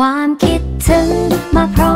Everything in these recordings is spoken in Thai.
ความคิดถึงมาพร้อม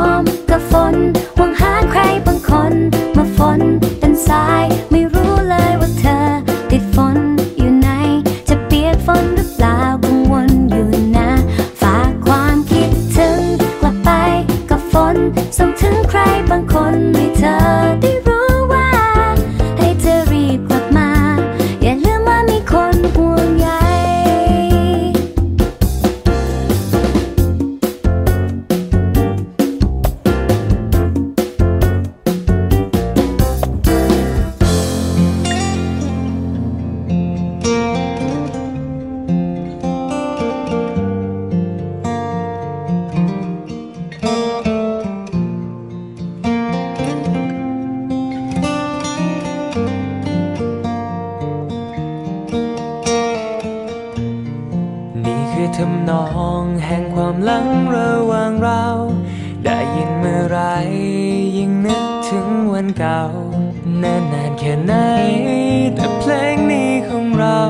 ทำนองแห่งความลังระหว่างเรา ได้ยินเมื่อไรยิ่งนึกถึงวันเก่านานนานแค่ไหน แต่เพลงนี้ของเรา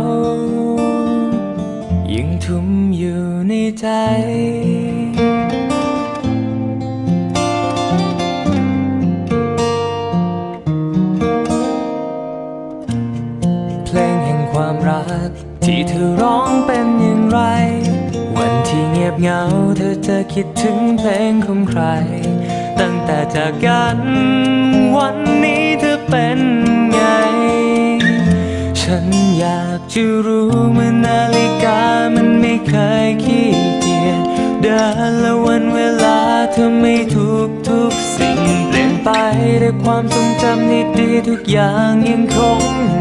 ยังทุ่มอยู่ในใจ ความรัก ที่เธอร้องเป็นอย่างไร วันที่เงียบเหงาเธอจะคิดถึงเพลงของใคร ตั้งแต่จากกันวันนี้เธอเป็นไง ฉันอยากจะรู้เมื่อนาฬิกามันไม่เคยขี้เกียจเดินและวันเวลาเธอไม่ทุกทุกสิ่งเปลี่ยนไปด้วยความทรงจำที่ดีทุกอย่างยังคง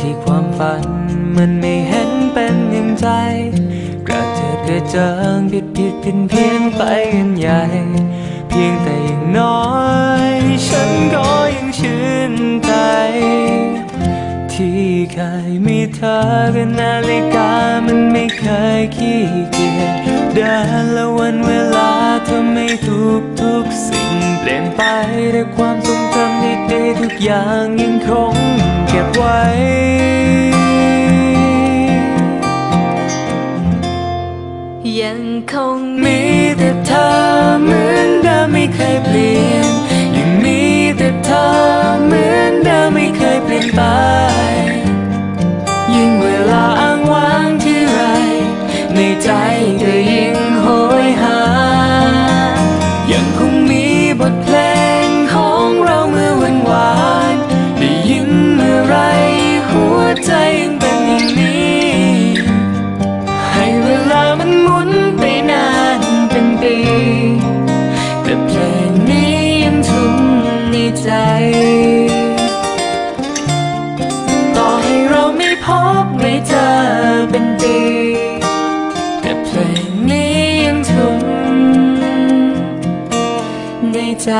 ที่ความฝัน มันไม่เห็นเป็นอย่างใจ กระเจิดกระเจิงผิดผิดเพี้ยนเพี้ยนไปกันใหญ่ เพียงแต่อย่างน้อย ฉันก็ยังชื่นใจ ที่เคยมีเธอกับนาฬิกามันไม่เคยขี้เกียจเดินและวันเวลาเธอไม่ทุกทุกสิ่งเปลี่ยนไปแต่ความทรงจำดีๆทุกอย่างยังคงเก็บไว้ ยั ใจ